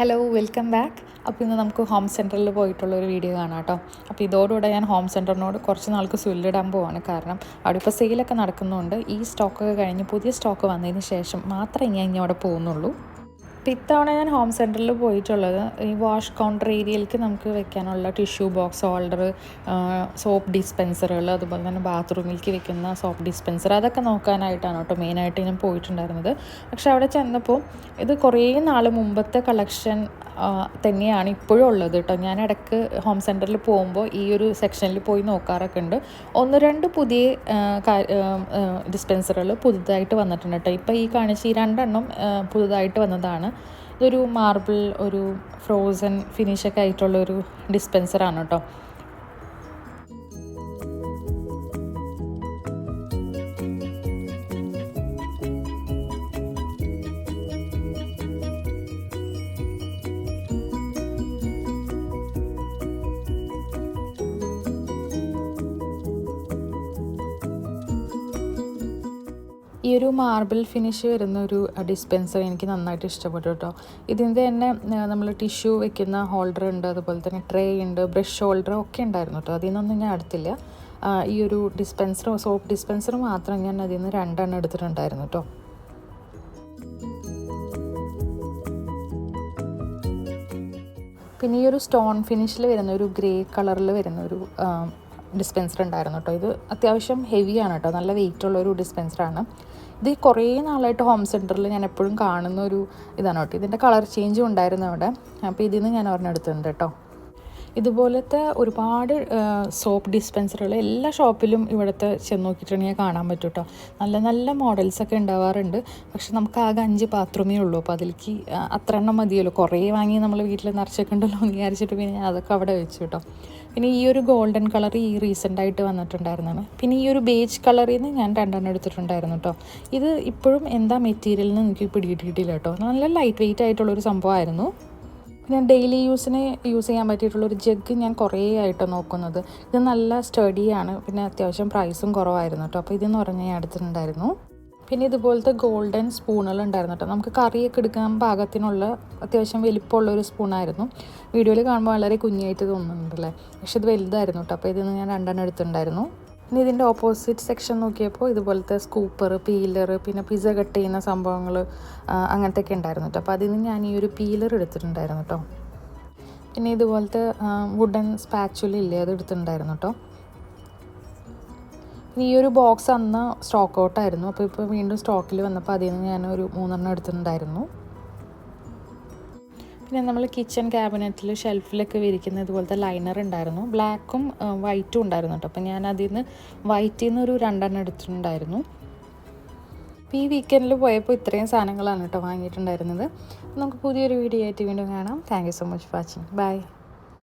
Hello welcome back അപ്പോൾ ഇന്ന് നമുക്ക് ഹോം സെന്ററിൽ പോയിട്ടുള്ള ഒരു വീഡിയോ കാണാം കേട്ടോ. അപ്പോൾ ഇതോടുകൂടെ ഞാൻ ഹോം സെന്ററിനോട് കുറച്ച് നാൾക്ക് സുല്ലിടാൻ പോവാണ്. കാരണം അവിടെ ഇപ്പോൾ സെയിലൊക്കെ നടക്കുന്നുണ്ട്. ഈ സ്റ്റോക്കൊക്കെ കഴിഞ്ഞ് പുതിയ സ്റ്റോക്ക് വന്നതിന് ശേഷം മാത്രമേ ഞാൻ ഇനി അവിടെ പോകുന്നുള്ളൂ. ഇത്തവണ ഞാൻ ഹോം സെന്ററിൽ പോയിട്ടുള്ളത് ഈ വാഷ് കൗണ്ടർ ഏരിയയിലേക്ക് നമുക്ക് വെക്കാനുള്ള ടിഷ്യൂ ബോക്സ് ഹോൾഡർ സോപ്പ് ഡിസ്പെൻസറുകൾ അതുപോലെ തന്നെ ബാത്റൂമിലേക്ക് വെക്കുന്ന സോപ്പ് ഡിസ്പെൻസർ അതൊക്കെ നോക്കാനായിട്ടാണ് കേട്ടോ മെയിനായിട്ട് ഞാൻ പോയിട്ടുണ്ടായിരുന്നത്. പക്ഷേ അവിടെ ചെന്നപ്പോൾ ഇത് കുറേ നാൾ മുമ്പത്തെ കളക്ഷൻ തന്നെയാണ് ഇപ്പോഴും ഉള്ളത് കേട്ടോ. ഞാൻ ഇടയ്ക്ക് ഹോം സെന്ററിൽ പോകുമ്പോൾ ഈ ഒരു സെക്ഷനിൽ പോയി നോക്കാറൊക്കെ ഉണ്ട്. ഒന്ന് രണ്ട് പുതിയ ഡിസ്പെൻസറുകൾ പുതുതായിട്ട് വന്നിട്ടുണ്ട് കേട്ടോ. ഇപ്പോൾ ഈ കാണിച്ച ഈ രണ്ടെണ്ണം പുതുതായിട്ട് വന്നതാണ്. ഇതൊരു മാർബിൾ ഒരു ഫ്രോസൺ ഫിനിഷൊക്കെ ആയിട്ടുള്ള ഒരു ഡിസ്പെൻസറാണ് കേട്ടോ. ഈ ഒരു മാർബിൾ ഫിനിഷ് വരുന്ന ഒരു ഡിസ്പെൻസർ എനിക്ക് നന്നായിട്ട് ഇഷ്ടപ്പെട്ടു കേട്ടോ. ഇതിന്റെ തന്നെ നമ്മൾ ടിഷ്യൂ വെക്കുന്ന ഹോൾഡർ ഉണ്ട് അതുപോലെ തന്നെ ട്രേ ഉണ്ട് ബ്രഷ് ഹോൾഡർ ഒക്കെ ഉണ്ടായിരുന്നു കേട്ടോ. അതിൽ നിന്നൊന്നും ഞാൻ എടുത്തില്ല. ഈ ഒരു ഡിസ്പെൻസർ സോപ്പ് ഡിസ്പെൻസർ മാത്രം ഞാൻ അതിൽ നിന്ന് രണ്ടെണ്ണം എടുത്തിട്ടുണ്ടായിരുന്നു കേട്ടോ. പിന്നെ ഈ ഒരു സ്റ്റോൺ ഫിനിഷിൽ വരുന്ന ഒരു ഗ്രേ കളറിൽ വരുന്ന ഒരു ഡിസ്പെൻസർ ഉണ്ടായിരുന്നു കേട്ടോ. ഇത് അത്യാവശ്യം ഹെവിയാണ് കേട്ടോ. നല്ല വെയിറ്റ് ഉള്ള ഒരു ഡിസ്പെൻസറാണ്. ഇത് കുറേ നാളായിട്ട് ഹോം സെന്ററിൽ ഞാൻ എപ്പോഴും കാണുന്ന ഒരു ഇതാണ് കേട്ടോ. ഇതിന്റെ കളർ ചേഞ്ചും ഉണ്ടായിരുന്നു അവിടെ. അപ്പോൾ ഇതിൽ നിന്ന് ഞാൻ ഒരെണ്ണെടുത്തുണ്ട് കേട്ടോ. ഇതുപോലത്തെ ഒരുപാട് സോപ്പ് ഡിസ്പെൻസറുകൾ എല്ലാ ഷോപ്പിലും ഇവിടുത്തെ ചെന്ന് നോക്കിയിട്ടുണ്ടെങ്കിൽ കാണാൻ പറ്റും കേട്ടോ. നല്ല നല്ല മോഡൽസൊക്കെ ഉണ്ടാവാറുണ്ട്. പക്ഷെ നമുക്ക് ആകെ അഞ്ച് ബാത്റൂമേ ഉള്ളൂ. അപ്പോൾ അതിലേക്ക് അത്ര എണ്ണം മതിയല്ലോ. കുറേ വാങ്ങി നമ്മൾ വീട്ടിൽ നിറച്ചൊക്കെ ഉണ്ടല്ലോ വിചാരിച്ചിട്ട് പിന്നെ അതൊക്കെ അവിടെ വെച്ചു കേട്ടോ. പിന്നെ ഈ ഒരു ഗോൾഡൻ കളർ ഈ റീസെന്റായിട്ട് വന്നിട്ടുണ്ടായിരുന്നാണ് പിന്നെ ഈ ഒരു ബേജ് കളറിൽ നിന്ന് ഞാൻ രണ്ടെണ്ണം എടുത്തിട്ടുണ്ടായിരുന്നു കേട്ടോ ഇത് ഇപ്പോഴും എന്താ മെറ്റീരിയൽ എന്ന് എനിക്ക് പിടികിട്ടിയിട്ടില്ല കേട്ടോ നല്ല ലൈറ്റ് വെയിറ്റ് ആയിട്ടുള്ളൊരു സംഭവമായിരുന്നു. പിന്നെ ഡെയിലി യൂസിന് യൂസ് ചെയ്യാൻ പറ്റിയിട്ടുള്ളൊരു ജഗ് ഞാൻ കുറേ ആയിട്ട് നോക്കുന്നത്. ഇത് നല്ല സ്റ്റഡിയാണ് പിന്നെ അത്യാവശ്യം പ്രൈസും കുറവായിരുന്നു കേട്ടോ അപ്പോൾ ഇതെന്ന് പറഞ്ഞ് ഞാൻ എടുത്തിട്ടുണ്ടായിരുന്നു. പിന്നെ ഇതുപോലത്തെ ഗോൾഡൻ സ്പൂണുകൾ ഉണ്ടായിരുന്നു കേട്ടോ. നമുക്ക് കറിയൊക്കെ എടുക്കാൻ പാകത്തിനുള്ള അത്യാവശ്യം വലിപ്പമുള്ള ഒരു സ്പൂണായിരുന്നു വീഡിയോയിൽ കാണുമ്പോൾ വളരെ കുഞ്ഞായിട്ട് തോന്നുന്നുണ്ടല്ലേ പക്ഷെ ഇത് വലുതായിരുന്നു കേട്ടോ. അപ്പോൾ ഇതിൽ ഞാൻ രണ്ടെണ്ണം എടുത്തിട്ടുണ്ടായിരുന്നു. ഇനി ഇതിന്റെ ഓപ്പോസിറ്റ് സെക്ഷൻ നോക്കിയപ്പോൾ ഇതുപോലത്തെ സ്കൂപ്പർ പീലർ പിന്നെ പിസ കട്ട് ചെയ്യുന്ന സംഭവങ്ങൾ അങ്ങനത്തെ ഒക്കെ ഉണ്ടായിരുന്നു കേട്ടോ. അപ്പോൾ അതിൽ നിന്ന് ഞാൻ ഈ ഒരു പീലർ എടുത്തിട്ടുണ്ടായിരുന്നു കേട്ടോ. പിന്നെ ഇതുപോലത്തെ വുഡൻ സ്പാച്ചുലില്ലേ അത് എടുത്തിട്ടുണ്ടായിരുന്നു കേട്ടോ. ഈ ഒരു ബോക്സ് അന്ന് സ്റ്റോക്ക് ഔട്ടായിരുന്നു അപ്പോൾ ഇപ്പോൾ വീണ്ടും സ്റ്റോക്കിൽ വന്നപ്പോൾ അതിൽ നിന്ന് ഞാൻ ഒരു മൂന്നെണ്ണം എടുത്തിട്ടുണ്ടായിരുന്നു. പിന്നെ നമ്മൾ കിച്ചൺ ക്യാബിനറ്റിൽ ഷെൽഫിലൊക്കെ വിരിക്കുന്ന ഇതുപോലത്തെ ലൈനർ ഉണ്ടായിരുന്നു. ബ്ലാക്കും വൈറ്റും ഉണ്ടായിരുന്നു കേട്ടോ. അപ്പോൾ ഞാൻ അതിൽ നിന്ന് വൈറ്റിൽ നിന്ന് ഒരു രണ്ടെണ്ണം എടുത്തിട്ടുണ്ടായിരുന്നു. അപ്പോൾ ഈ വീക്കെൻഡിൽ പോയപ്പോൾ ഇത്രയും സാധനങ്ങളാണ് കേട്ടോ വാങ്ങിയിട്ടുണ്ടായിരുന്നത്. നമുക്ക് പുതിയൊരു വീഡിയോ ആയിട്ട് വീണ്ടും കാണാം. Thank you so much watching bye